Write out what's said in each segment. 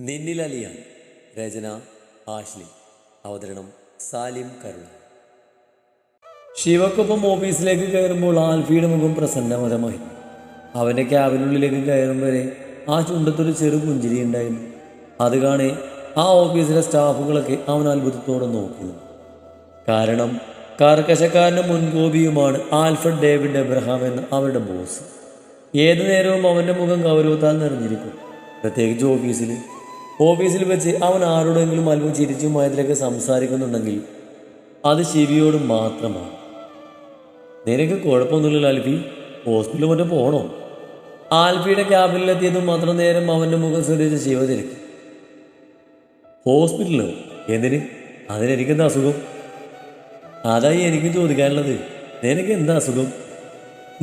നിന്നിലലിയ രചന Ashley അവതരണം സാലിം കരുണ ശിവക്കൊപ്പം ഓഫീസിലേക്ക് കയറുമ്പോൾ ആൽഫിയുടെ മുഖം പ്രസന്നമതമായി. അവന്റെ ക്യാബിനുള്ളിലേക്ക് കയറും വരെ ആ ചുണ്ടത്തൊരു ചെറു പുഞ്ചിരി ഉണ്ടായിരുന്നു. അത് കാണെ ആ ഓഫീസിലെ സ്റ്റാഫുകളൊക്കെ അവൻ അത്ഭുതത്തോടെ നോക്കുന്നു കാരണം കർക്കശക്കാരനും മുൻകോപിയുമാണ് ആൽഫ്രഡ് ഡേവിഡ് എബ്രഹാം എന്ന അവരുടെ ബോസ്. ഏതു നേരവും അവന്റെ മുഖം ഗൗരവത്താൽ നിറഞ്ഞിരിക്കും. പ്രത്യേകിച്ച് ഓഫീസിൽ ഓഫീസിൽ വെച്ച് അവൻ ആരോടെങ്കിലും അല്പം ചിരിച്ചും സംസാരിക്കുന്നുണ്ടെങ്കിൽ അത് ശിവിയോട് മാത്രമാണ്. നിനക്ക് കുഴപ്പമൊന്നുമില്ലല്ലോ ആൽഫി ഹോസ്പിറ്റലിൽ മറ്റേ പോകണോ ആൽഫിയുടെ ക്യാബിനിലെത്തിയതും മാത്രം നേരം അവന്റെ മുഖം ശ്രദ്ധിച്ച് ശിവ തിരക്കി ഹോസ്പിറ്റലിലോ എന്തിന്? അതിനെനിക്കെന്താ അസുഖം? അതായി എനിക്ക് ചോദിക്കാനുള്ളത്. നിനക്ക് എന്താ അസുഖം?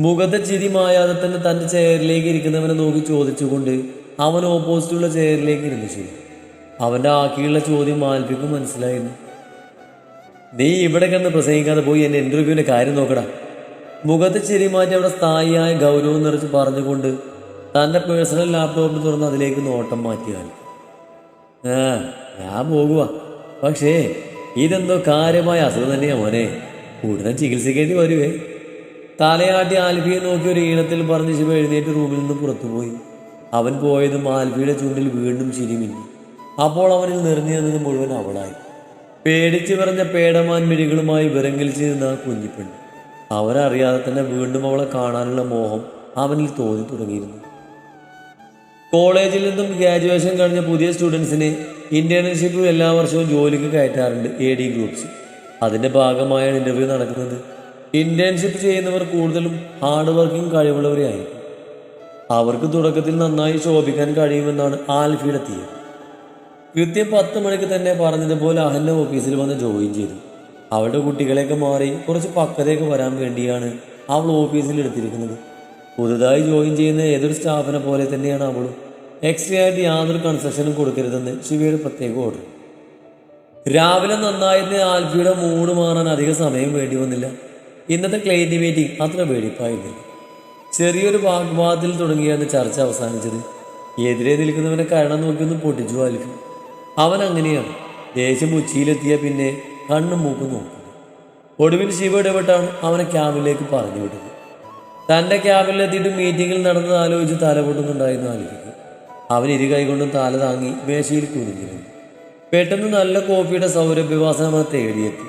മുഖത്തെ ചിരി മായാതെ തന്നെ തന്റെ ചെയറിലേക്ക് ഇരിക്കുന്നവനെ നോക്കി ചോദിച്ചുകൊണ്ട് അവൻ ഓപ്പോസിറ്റുള്ള ചെയറിലേക്ക് ഇരുന്ന് ചെയ്യും അവന്റെ ആക്കിയുള്ള ചോദ്യം ആൽപ്പിക്കും മനസ്സിലായിരുന്നു. നീ ഇവിടെ കിടന്ന് പ്രസംഗിക്കാതെ പോയി എന്റെ ഇന്റർവ്യൂവിന്റെ കാര്യം നോക്കടാ. മുഖത്ത് ചിരി മാറ്റി അവിടെ സ്ഥായിയായ ഗൗരവം നിറച്ച് പറഞ്ഞുകൊണ്ട് തന്റെ പേഴ്സണൽ ലാപ്ടോപ്പ് തുറന്ന് അതിലേക്ക് നോട്ടം മാറ്റിയാൽ ആ ഞാൻ പോകുക പക്ഷേ ഇതെന്തോ കാര്യമായ അസുഖം തന്നെയാ മോനെ. ഉടനെ ചികിത്സിക്കേണ്ടി വരുവേ. തലയാട്ടി ആൽഫിയെ നോക്കി ഒരു ഈണത്തിൽ പറഞ്ഞ് ശിവ എഴുന്നേറ്റ് റൂമിൽ നിന്ന് പുറത്തുപോയി. അവൻ പോയത് മാൽവിയുടെ ചൂണ്ടിൽ വീണ്ടും ചിരിമിന്നി. അപ്പോൾ അവനിൽ നിറഞ്ഞിരുന്നത് മുഴുവൻ അവളായി. പേടിച്ചു പറഞ്ഞ പേടമാൻ മിഴികളുമായി വിരങ്കിൽ ചെയ്യുന്ന ആ കുഞ്ഞിപ്പെണ്ണ്. അവരറിയാതെ തന്നെ വീണ്ടും അവളെ കാണാനുള്ള മോഹം അവനിൽ തോന്നി തുടങ്ങിയിരുന്നു. കോളേജിൽ നിന്നും ഗ്രാജുവേഷൻ കഴിഞ്ഞ പുതിയ സ്റ്റുഡൻസിനെ ഇന്റേൺഷിപ്പിൽ എല്ലാ വർഷവും ജോലിക്ക് കയറ്റാറുണ്ട് എ ഡി ഗ്രൂപ്പ്സ് അതിന്റെ ഭാഗമായാണ് ഇന്റർവ്യൂ നടക്കുന്നത്. ഇന്റേൺഷിപ്പ് ചെയ്യുന്നവർ കൂടുതലും ഹാർഡ് വർക്കിംഗ് കഴിവുള്ളവരെയായിരിക്കും അവർക്ക് തുടക്കത്തിൽ നന്നായി ശോഭിക്കാൻ കഴിയുമെന്നാണ് ആൽഫിയുടെ തീയം കൃത്യം പത്ത് മണിക്ക് തന്നെ പറഞ്ഞതുപോലെ അഹലിന്റെ ഓഫീസിൽ വന്ന് ജോയിൻ ചെയ്തു. അവളുടെ കുട്ടികളെയൊക്കെ മാറി കുറച്ച് പക്കത്തേക്ക് വരാൻ വേണ്ടിയാണ് അവൾ ഓഫീസിൽ എടുത്തിരിക്കുന്നത്. പുതുതായി ജോയിൻ ചെയ്യുന്ന ഏതൊരു സ്റ്റാഫിനെ പോലെ തന്നെയാണ് അവളും. എക്സ്ട്രാ ആയിട്ട് യാതൊരു കൺസെഷനും കൊടുക്കരുതെന്ന് ശിവയുടെ പ്രത്യേക ഓർഡർ രാവിലെ നന്നായിരുന്ന ആൽഫിയുടെ മൂഡ് മാറാൻ അധിക സമയം വേണ്ടി വന്നില്ല. ഇന്നത്തെ ക്ലൈന്റ് മീറ്റിംഗ് അത്ര വെടിപ്പായിരുന്നില്ല. ചെറിയൊരു വാഗ്വാദത്തിൽ തുടങ്ങിയാണ് ചർച്ച അവസാനിച്ചത്. എതിരെ നിൽക്കുന്നവനെ കാരണം നോക്കിയൊന്ന് പൊട്ടിച്ചു ആൽഫി അവൻ അങ്ങനെയാണ്. ദേഷ്യം ഉച്ചിയിലെത്തിയ പിന്നെ കണ്ണും മൂക്കും നോക്കുന്നു ഒടുവിൽ ശിവ ഇടപെട്ടാണ് അവനെ ക്യാബിലേക്ക് പറഞ്ഞു വിട്ടത്. തന്റെ ക്യാബിലെത്തിയിട്ട് മീറ്റിങ്ങിൽ നടന്നത് ആലോചിച്ച് തല പൊട്ടുന്നുണ്ടായിരുന്നു ആൽഫിക്ക് അവൻ ഇരു കൈകൊണ്ടും തല താങ്ങി മേശയിൽ കുനിഞ്ഞിരുന്നു. പെട്ടെന്ന് നല്ല കോഫിയുടെ സൗരഭ്യവാസനം തേടിയെത്തി.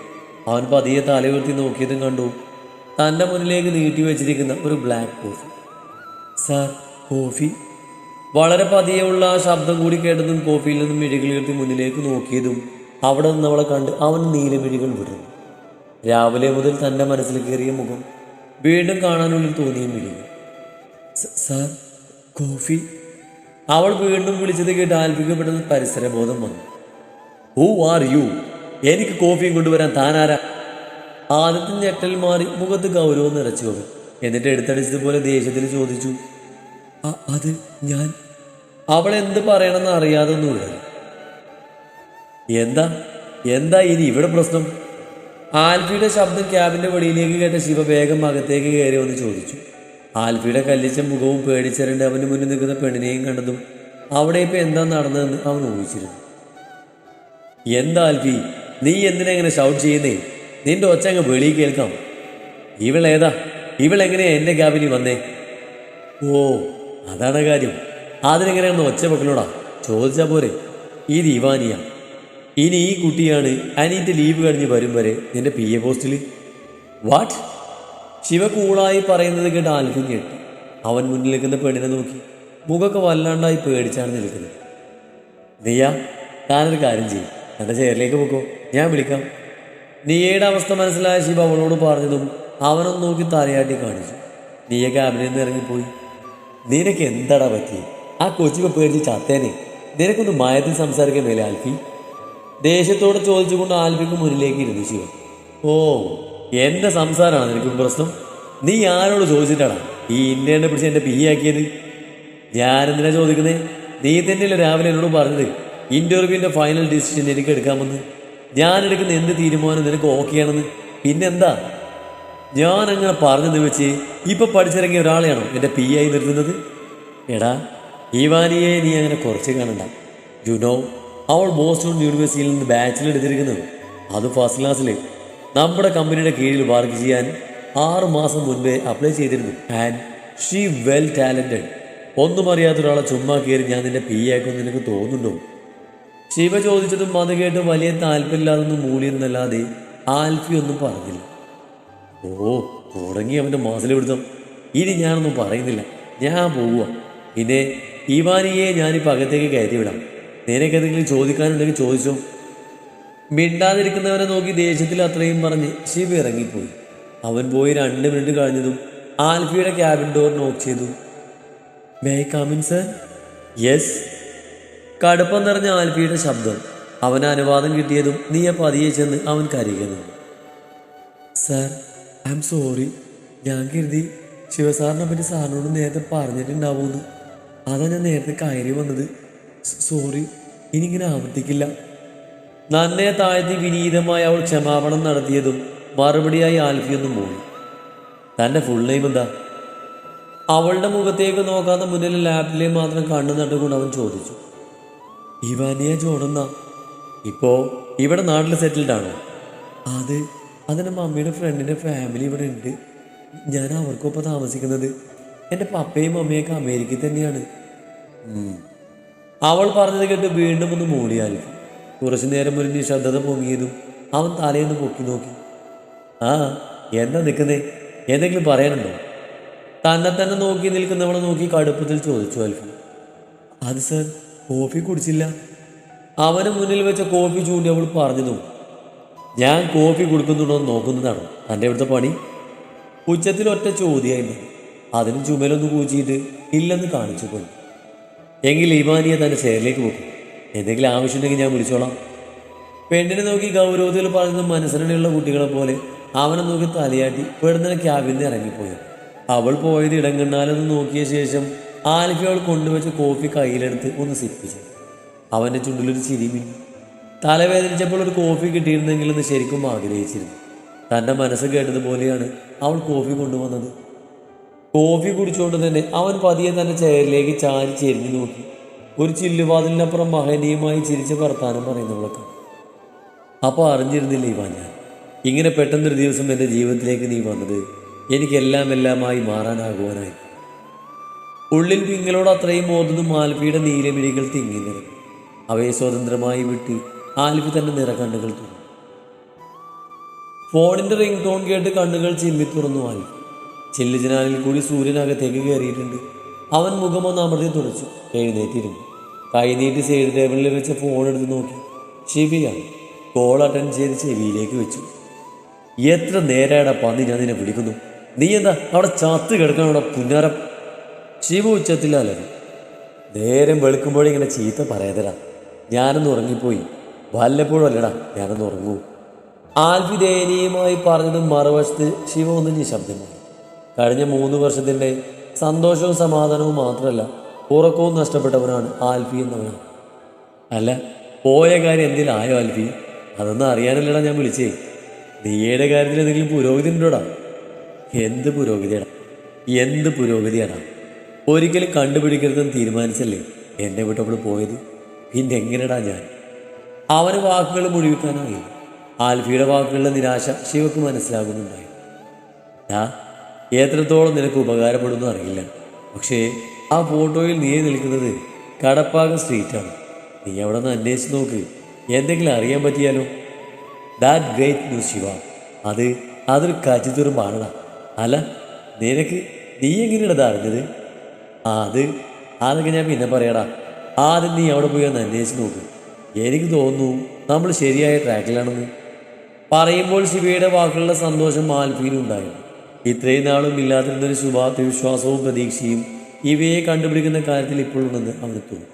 അവൻ പതിയെ തലയുയർത്തി നോക്കിയതും കണ്ടു തന്റെ മുന്നിലേക്ക് നീട്ടി വെച്ചിരിക്കുന്ന ഒരു ബ്ലാക്ക് കോഫി സാർ കോഫി വളരെ പതിയെയുള്ള ആ ശബ്ദം കൂടി കേട്ടതും കോഫിയിൽ നിന്നും മിഴികളുയർത്തി മുന്നിലേക്ക് നോക്കിയതും അവിടെ നിന്ന് അവളെ കണ്ട് അവൻ നീലമിഴികൾ വിടുന്നു രാവിലെ മുതൽ തന്റെ മനസ്സിൽ കയറിയ മുഖം വീണ്ടും കാണാനുള്ളിൽ തോന്നിയ മിഴികൾ. സാർ കോഫി അവൾ വീണ്ടും വിളിച്ചത് കേട്ട് ആൽപ്പിക്കപ്പെടുന്ന പരിസരബോധം വന്നു. ഹൂ ആർ യു എനിക്ക് കോഫിയും കൊണ്ടുവരാൻ താനാരാ ആദ്യത്തെ ഞെട്ടൽ മാറി മുഖത്ത് ഗൗരവം നിറച്ചു അവൻ എന്നിട്ട് എടുത്തടിച്ചതുപോലെ ദേഷ്യത്തിൽ ചോദിച്ചു "അ- അത് ഞാൻ? അവൾ എന്ത് പറയണമെന്ന് അറിയാതെ ഒന്നുമില്ല എന്താ? എന്താ ഇനി ഇവിടെ പ്രശ്നം? ആൽഫിയുടെ ശബ്ദം ക്യാബിന്റെ വെളിയിലേക്ക് കേട്ട ശിവ വേഗം അകത്തേക്ക് കയറി ചോദിച്ചു. ആൽഫിയുടെ കല്ലിച്ച മുഖവും പേടിച്ചരണ്ട് അവന് മുന്നിൽ നിൽക്കുന്ന പെണ്ണിനെയും കണ്ടതും അവിടെ ഇപ്പൊ എന്താ നടന്നതെന്ന് അവൻ ഊഹിച്ചിരുന്നു. എന്താ ആൽഫി? നീ എന്തിനെങ്ങനെ ഷൗട്ട് ചെയ്യുന്നേ? നിന്റെ ഒച്ച അങ്ങ് വെളിയിൽ കേൾക്കാം ഇവളേതാ? ഇവളെങ്ങനെയാ എന്റെ ക്യാബിനിൽ വന്നേ? ഓ അതാണ് കാര്യം. അതിനെങ്ങനെയാണെന്ന് ഒച്ച പൊക്കലോടാ ചോദിച്ചാ പോരെ. ഈ ദീവാനിയ. ഇനി ഈ കുട്ടിയാണ് അനീറ്റ് ലീവ് കഴിഞ്ഞ് വരും വരെ നിന്റെ പി എ പോസ്റ്റിൽ വാട്ട് ശിവ കൂളായി പറയുന്നത് കേട്ട് ആൽഫിൻ കേട്ടു. അവൻ മുന്നിൽ നിൽക്കുന്ന പെണ്ണിനെ നോക്കി. മുഖമൊക്കെ വല്ലാണ്ടായി പേടിച്ചാണ് നിൽക്കുന്നത്. നീയാ താനൊരു കാര്യം ചെയ്യും. എന്റെ ചെയറിലേക്ക് പോക്കോ. ഞാൻ വിളിക്കാം. നീയയുടെ അവസ്ഥ മനസ്സിലായ ശിവ അവളോട് പറഞ്ഞതും അവനൊന്ന് നോക്കി തലയാട്ടി കാണിച്ചു. നീയ ക്യാബിനിൽ നിന്ന് ഇറങ്ങിപ്പോയി. നിനക്ക് എന്താടാ പറ്റി? ആ കൊച്ചിപ്പ പേടിച്ച് ചത്തേനെ. നിനക്കൊന്ന് മയത്തിൽ സംസാരിക്കാൻ മേലെ ആൽഫി. ദേഷ്യത്തോടെ ചോദിച്ചുകൊണ്ട് ആൽഫിക്ക് മുന്നിലേക്ക് ഇരുന്നു ശിവ. ഓ എന്റെ സംസാരമാണ് നിനക്ക് പ്രശ്നം? നീ ആരോട് ചോദിച്ചിട്ടാടാ? ഈ ഇന്ത്യനെ പിടിച്ച് എന്റെ പി ആക്കിയത് ഞാനെന്തിനാ ചോദിക്കുന്നത് നീ തന്നെയല്ലേ രാവിലെ എന്നോട് പറഞ്ഞത്? ഇന്റർവ്യൂവിന്റെ ഫൈനൽ ഡിസിഷൻ എനിക്ക് എടുക്കാമെന്ന്. ഞാൻ എടുക്കുന്ന എന്ത് തീരുമാനം നിനക്ക് ഓക്കെയാണെന്ന് പിന്നെന്താ? ഞാൻ അങ്ങനെ പറഞ്ഞത് വെച്ച് ഇപ്പൊ പഠിച്ചിറങ്ങിയ ഒരാളെയാണോ എന്റെ പി ആയി നിർത്തുന്നത്? എടാ ഈവാനിയെ നീ അങ്ങനെ കുറച്ച് കാണണ്ട. ജുനോ അവൾ ബോസ്റ്റൺ യൂണിവേഴ്സിറ്റിയിൽ നിന്ന് ബാച്ചിലർ എടുത്തിരിക്കുന്നത് അത് ഫസ്റ്റ് ക്ലാസ്സിൽ നമ്മുടെ കമ്പനിയുടെ കീഴിൽ വർക്ക് ചെയ്യാൻ ആറ് മാസം മുൻപേ അപ്ലൈ ചെയ്തിരുന്നു. ആൻഡ് ഷീ വെൽ ടാലന്റഡ് ഒന്നും അറിയാത്ത ഒരാളെ ചുമ്മാ കയറി ഞാൻ നിന്റെ പി ആക്കുമെന്ന് നിനക്ക് തോന്നുന്നുണ്ടോ? ശിവ ചോദിച്ചതും അത് കേട്ട് വലിയ താല്പര്യമില്ലാതൊന്നും മൂളിയെന്നല്ലാതെ ആൽഫി ഒന്നും പറഞ്ഞില്ല. ഓ തുടങ്ങി അവന്റെ മാസലെടുത്തം ഇനി ഞാനൊന്നും പറയുന്നില്ല. ഞാൻ പോവുക പിന്നെ ഇവാനിയെ ഞാനിപ്പോൾ അകത്തേക്ക് കയറ്റി വിടാം. നിനക്കെന്തെങ്കിലും ചോദിക്കാനുണ്ടെങ്കിൽ ചോദിച്ചോ. മിണ്ടാതിരിക്കുന്നവനെ നോക്കി ദേഷ്യത്തിൽ അത്രയും പറഞ്ഞ് ശിവ ഇറങ്ങിപ്പോയി. അവൻ പോയി രണ്ട് മിനിറ്റ് കഴിഞ്ഞതും ആൽഫിയുടെ ക്യാബിൻ ഡോർ നോക്ക് ചെയ്തു. മേ കാമിൻ സർ യെസ് കടുപ്പം നിറഞ്ഞ ആൽഫിയുടെ ശബ്ദം അവന് അനുവാദം കിട്ടിയതും നീ പതിയെ ചെന്ന് അവൻ കരയുന്നു. Sir I'm sorry. ഞാൻ കരുതി ശിവസാറിനെ പറ്റി സാറിനോട് നേരത്തെ പറഞ്ഞിട്ടുണ്ടാവുമെന്ന്. അതാ ഞാൻ നേരത്തെ കയറി വന്നത്. സോറി. ഇനി ഇങ്ങനെ ആവർത്തിക്കില്ല. നന്നെ താഴ്ത്തി വിനീതമായി അവൾ ക്ഷമാപണം നടത്തിയതും മറുപടിയായി ആൽഫിയൊന്നും പോയി തന്റെ ഫുൾ നെയിം എന്താ? അവളുടെ മുഖത്തേക്ക് നോക്കാതെ മുന്നിൽ ലാപ്പിലേ മാത്രം കണ്ണു നട്ടുകൊണ്ട് അവൻ ചോദിച്ചു. ഇവാനിയ ജോണെന്നാ ഇപ്പോ ഇവിടെ നാട്ടിൽ സെറ്റിൽഡ് ആണോ. അത് അതിന്റെ മമ്മിയുടെ ഫ്രണ്ടിന്റെ ഫാമിലി ഇവിടെ ഉണ്ട്. ഞാൻ അവർക്കൊപ്പം താമസിക്കുന്നത്. എന്റെ പപ്പയും മമ്മിയൊക്കെ അമേരിക്കയിൽ തന്നെയാണ്. അവൾ പറഞ്ഞത് കേട്ട് വീണ്ടും ഒന്ന് മൂളിയാൽ. കുറച്ചു നേരം ഒരു നിശബ്ദത പൊങ്ങിയതും അവൻ തലയൊന്ന് പൊക്കി നോക്കി. ആ എന്താ നിൽക്കുന്നേ എന്തെങ്കിലും പറയാനുണ്ടോ? തന്നെ തന്നെ നോക്കി നിൽക്കുന്നവളെ നോക്കി കടുപ്പത്തിൽ ചോദിച്ചു അൽഫി. അത് സർ കോഫി കുടിച്ചില്ല. അവന് മുന്നിൽ വെച്ച കോഫി ചൂണ്ടി അവൾ പറഞ്ഞു ഞാൻ കോഫി കൊടുക്കുന്നുണ്ടോ എന്ന് നോക്കുന്നതാണോ? തന്റെ ഇവിടുത്തെ പണി? ഉച്ചത്തിൽ ഒറ്റ ചോദ്യമായിരുന്നു. അതിന് ചുമലൊന്ന് കൂച്ചിയിട്ട് ഇല്ലെന്ന് കാണിച്ചു പോയി. എങ്കിൽ ഇമാനിയെ തന്റെ ചെയറിലേക്ക് പോകും എന്തെങ്കിലും ആവശ്യമുണ്ടെങ്കിൽ ഞാൻ വിളിച്ചോളാം. പെണ്ണിനെ നോക്കി ഗൗരവത്തിൽ പറയുന്ന മനസ്സിനുള്ള കുട്ടികളെ പോലെ അവനെ നോക്കി തലയാട്ടി പെടുന്ന ക്യാബിന്റെ ഇറങ്ങിപ്പോയി. അവൾ പോയത് കണ്ടാലെന്ന് നോക്കിയ ശേഷം ആൽഫി അവൾ കൊണ്ടുവച്ച കോഫി കയ്യിലെടുത്ത് ഒന്ന് സിപ്പിച്ചു. അവന്റെ ചുണ്ടിലൊരു ചിരിമി തലവേദനിച്ചപ്പോൾ ഒരു കോഫി കിട്ടിയിരുന്നെങ്കിലെന്ന് ശരിക്കും ആഗ്രഹിച്ചിരുന്നു. തന്റെ മനസ്സ് കേട്ടതുപോലെയാണ് അവൾ കോഫി കൊണ്ടുവന്നത്. കോഫി കുടിച്ചുകൊണ്ട് തന്നെ അവൻ പതിയെ തന്റെ ചെയറിലേക്ക് ചാരി ചെരിഞ്ഞു നോക്കി. ഒരു ചില്ലുവാതിലിനപ്പുറം മഹനീയമായി ചിരിച്ച് വർത്താനം പറയുന്നവളൊക്കെ. അപ്പോൾ അറിഞ്ഞിരുന്നില്ല ഇവ ഞാൻ? ഇങ്ങനെ പെട്ടെന്നൊരു ദിവസം എന്റെ ജീവിതത്തിലേക്ക് നീ വന്നത് എനിക്കെല്ലാം എല്ലാമായി മാറാനാകുവാനായി. ഉള്ളിൽ പിങ്ങളോട് അത്രയും ഓതുന്നു ആൽഫിയുടെ നീലമിഴികൾ തിങ്ങി നിറഞ്ഞു. അവയെ സ്വതന്ത്രമായി വിട്ട് ആൽഫി തന്റെ നിറകണ്ണുകൾ തുറന്നു. ഫോണിന്റെ റിംഗ് ടോൺ കേട്ട് കണ്ണുകൾ ചിമ്മി തുറന്നു ആൽഫി ചില്ലുചിനാലിൽ കൂടി സൂര്യനകത്തേക്ക് കയറിയിട്ടുണ്ട്. അവൻ മുഖമൊന്ന് അമർത്തി തുറച്ചു എഴുന്നേറ്റിരുന്നു. കൈനീട്ടി സൈഡ് ടേബിളിൽ വെച്ച ഫോൺ എടുത്ത് നോക്കി. ചെവിയാണ് കോൾ അറ്റൻഡ് ചെയ്ത് ചെവിയിലേക്ക് വെച്ചു. എത്ര നേരാടാ പന്നി ഞാൻ നിന്നെ വിളിക്കുന്നു. നീ എന്താ അവിടെ ചത്ത് കിടക്കണോടാ പുന്നാരം? ശിവ ഉച്ചത്തിൽ അലറി നേരം വെളുക്കുമ്പോഴേ ഇങ്ങനെ ചീത്ത പറയതരാ ഞാനൊന്ന് ഉറങ്ങിപ്പോയി. വല്ലപ്പോഴും അല്ലടാ ഞാനൊന്ന് ഉറങ്ങൂ. ആൽഫി ദയനീയമായി പറഞ്ഞതും മറുവശത്ത് ശിവ ഒന്ന് നിശബ്ദമായി കഴിഞ്ഞ മൂന്ന് വർഷത്തിന്റെ സന്തോഷവും സമാധാനവും മാത്രമല്ല ഉറക്കവും നഷ്ടപ്പെട്ടവനാണ് ആൽഫി എന്നവൻ അല്ല പോയ കാര്യം എന്തിലായോ ആൽഫി? അതൊന്നും അറിയാനല്ലടാ ഞാൻ വിളിച്ചേ. നീയുടെ കാര്യത്തിൽ എന്തെങ്കിലും പുരോഗതി ഉണ്ടോടാ? എന്ത് പുരോഗതിയാണ് എന്ത് പുരോഗതിയാടാ? ഒരിക്കലും കണ്ടുപിടിക്കരുതെന്ന് തീരുമാനിച്ചല്ലേ എന്നെ വിട്ട് അവിടെ പോയത്? പിന്നെ എങ്ങനെടാ ഞാൻ? അവന് വാക്കുകൾ മുഴുവിക്കാനായില്ല ആൽഫിയുടെ വാക്കുകളുടെ നിരാശ ശിവക്ക് മനസ്സിലാകുന്നുണ്ടായി. ഞാൻ എത്രത്തോളം നിനക്ക് ഉപകാരപ്പെടുന്നു അറിയില്ല. പക്ഷേ ആ ഫോട്ടോയിൽ നീ നിൽക്കുന്നത് കടപ്പാകം സ്ട്രീറ്റാണ്. നീ അവിടെ നിന്ന് അന്വേഷിച്ച് നോക്ക്. എന്തെങ്കിലും അറിയാൻ പറ്റിയാലോ? That great news Shiva. അത് അതൊരു കച്ചിത്തുറുമ്പാണടാ അല്ല നിനക്ക് നീ എങ്ങനെയാണ് അറിഞ്ഞത്? അത് അതൊക്കെ ഞാൻ പിന്നെ പറയാടാ. ആദ്യം നീ അവിടെ പോയി ഒന്ന് അന്വേഷിച്ച് നോക്ക്. എനിക്ക് തോന്നുന്നു നമ്മൾ ശരിയായ ട്രാക്കിലാണെന്ന്. പറയുമ്പോൾ ശിവയുടെ വാക്കുകളുടെ സന്തോഷം ആൽഫീനും ഉണ്ടായി ഇത്രയും നാളും ഇല്ലാതിരുന്നൊരു ശുഭാത്മവിശ്വാസവും പ്രതീക്ഷയും ഇവയെ കണ്ടുപിടിക്കുന്ന കാര്യത്തിൽ ഇപ്പോഴുണ്ടെന്ന് അവന് തോന്നി.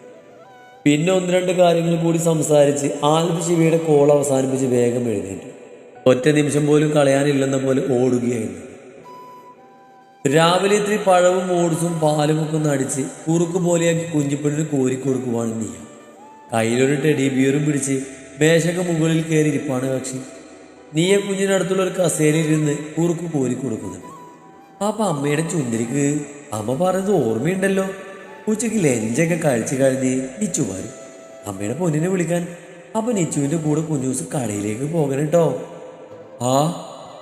പിന്നെ ഒന്ന് രണ്ട് കാര്യങ്ങൾ കൂടി സംസാരിച്ച് ആൽഫ് ശിവയുടെ കോൾ അവസാനിപ്പിച്ച് വേഗം എഴുന്നേറ്റു. ഒറ്റ നിമിഷം പോലും കളയാനില്ലെന്ന പോലെ ഓടുകയായിരുന്നു. രാവിലെ ഇത്തിരി പഴവും ഓട്സും പാലും ഒക്കെ ഒന്ന് അടിച്ച് കുറുക്ക് പോലെയാക്കി കുഞ്ഞിപ്പെണ്ണിന് കോരിക്കൊടുക്കുവാണ് നീ കയ്യിലൊരു ടെഡി ബിയറും പിടിച്ച് മേശക്ക് മുകളിൽ കയറി ഇരിപ്പാണ് കക്ഷി നീയെ കുഞ്ഞിനടുത്തുള്ള ഒരു കസേരയിലിരുന്ന് കുറുക്ക് കോരി കൊടുക്കുന്നുണ്ട് പാപ്പ അമ്മയുടെ ചുന്തിരിക്ക് അമ്മ പറഞ്ഞത് ഓർമ്മയുണ്ടല്ലോ. ഉച്ചയ്ക്ക് ലഞ്ചൊക്കെ കഴിച്ചു കഴിഞ്ഞ് നിച്ചു വരും. അമ്മയുടെ പൊന്നിനെ വിളിക്കാൻ. അപ്പൊ നിച്ചുവിന്റെ കൂടെ കുഞ്ഞൂസ് കടയിലേക്ക് പോകണം കേട്ടോ ആ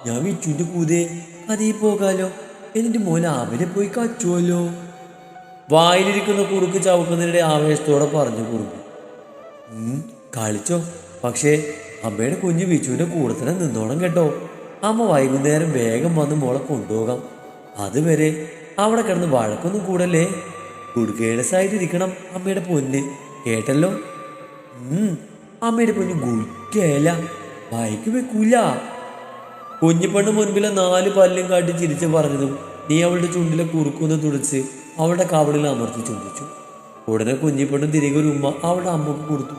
ഞാൻ വിച്ചുവിന്റെ കൂതേ അതീ പോകാലോ. എന്നിട്ട് മോൻ അവരെ പോയി കച്ചുവല്ലോ വായിലിരിക്കുന്ന കുറുക്ക് ചവക്കുന്നതിനിടെ ആവേശത്തോടെ പറഞ്ഞു കുറുക്ക്. കളിച്ചോ. പക്ഷേ അമ്മയുടെ കുഞ്ഞ് ബിച്ചുവിന്റെ കൂടെ തന്നെ നിന്നോണം കേട്ടോ. അമ്മ വൈകുന്നേരം വേഗം വന്ന് മോളെ കൊണ്ടുപോകാം. അതുവരെ അവിടെ കിടന്ന് വഴക്കൊന്നും കൂടല്ലേ? കുടുക്കേടസായിട്ടിരിക്കണം അമ്മയുടെ പൊന്ന്. കേട്ടല്ലോ? അമ്മയുടെ പൊന്ന് ഗുറ്റേല വായിക്ക് വെക്കൂല. കുഞ്ഞിപ്പെണ്ണ് മുൻപിലെ നാല് പല്ലും കാട്ടി ചിരിച്ച് പറഞ്ഞതും നീ അവളുടെ ചുണ്ടിലെ കുറുക്കുന്ന് തുടിച്ച് അവളുടെ കാവളിൽ അമർത്തി ചുംബിച്ചു ഉടനെ കുഞ്ഞിപ്പെണ്ണും തിരികെ ഒരു ഉമ്മ അവളുടെ അമ്മയ്ക്ക് കൊടുത്തു.